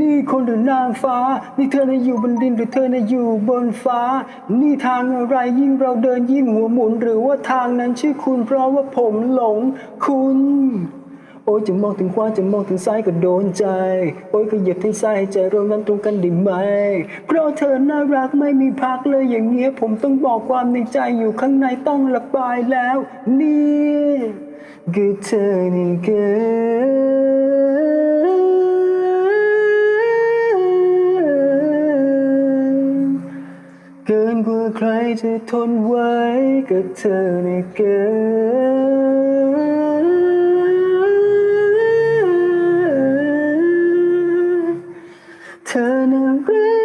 นี่คนหรือนางฟ้า นี่เธอน่ะอยู่บนดินหรือเธอน่ะอยู่บนฟ้า นี่ทางอะไรยิ่งเราเดินยิ่งหัวหมุน หรือว่าทางนั้นชื่อคุณเพราะว่าผมหลงคุณ โอ้ยจะมองถึงขวาจะมองถึงซ้ายก็โดนใจ โอ้ยก็หยียบที่ซ้ายใจเรานั้นตรงกันได้ไหม เพราะเธอน่ารักไม่มีพักเลยอย่างเงี้ย ผมต้องบอกความในใจอยู่ข้างในต้องระบายแล้ว นี่คือเธอนี่เกิ นกว่าใครจะทนไว้กับเธอในเกินเธอน่ารัก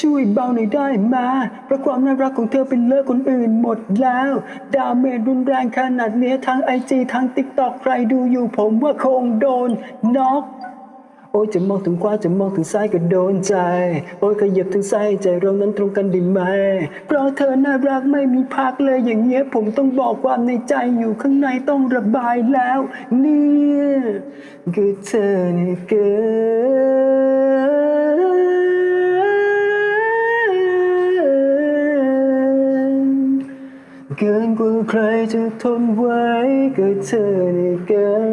ช่วยเบาหน่อยได้มาเพราะความน่ารักของเธอเป็นเลิกคนอื่นหมดแล้ว ดาเมจรุนแรงขนาดนี้ทั้งไอจีทั้งติ๊กต็อกใครดูอยู่ผมว่าคงโดนน็อกโอ้ยจะมองถึงขวาจะมองถึงซ้ายก็โดนใจ โอ้ยขยับถึงซ้ายใจเรานั้นตรงกันด้ไหม เพราะเธอน่ารักไม่มีพักเลยอย่างเงี้ยผมต้องบอกความในใจอยู่ข้างในต้องระบายแล้ว เนี่ยคือเธอนี่เกิน เกินกว่าใครจะทนไว้กับเธอนี่เกิน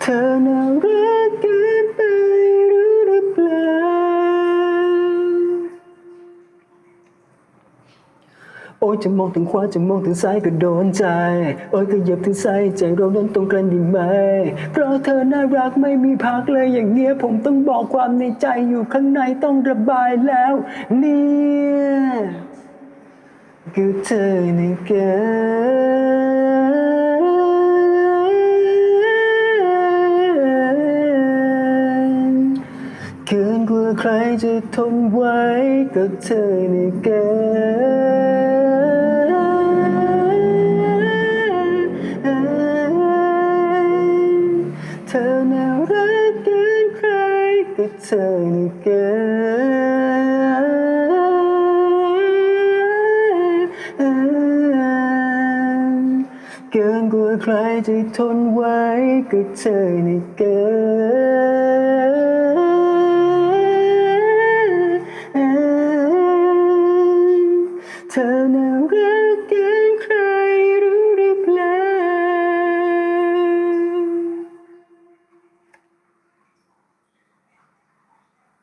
เธอน่ารักเกิน โอ้ยจะมองถึงขวาจะมองถึงซ้ายก็โดนใจ โอ้ยก็เหยียบถึงซ้ายใจเรานั้นตรงกันดีไหม เพราะเธอน่ารักไม่มีพักเลยอย่างเงี้ยผมต้องบอกความในใจอยู่ข้างในต้องระบายแล้วเนี่ยคือเธอนี่เกิน กินกว่าใครจะทนไว้กับเธอในเกินเธอน่ารักเกินใครกับเธอนี่เกินเกินกว่าใครจะทนไว้กับเธอในเกิน 저는 그때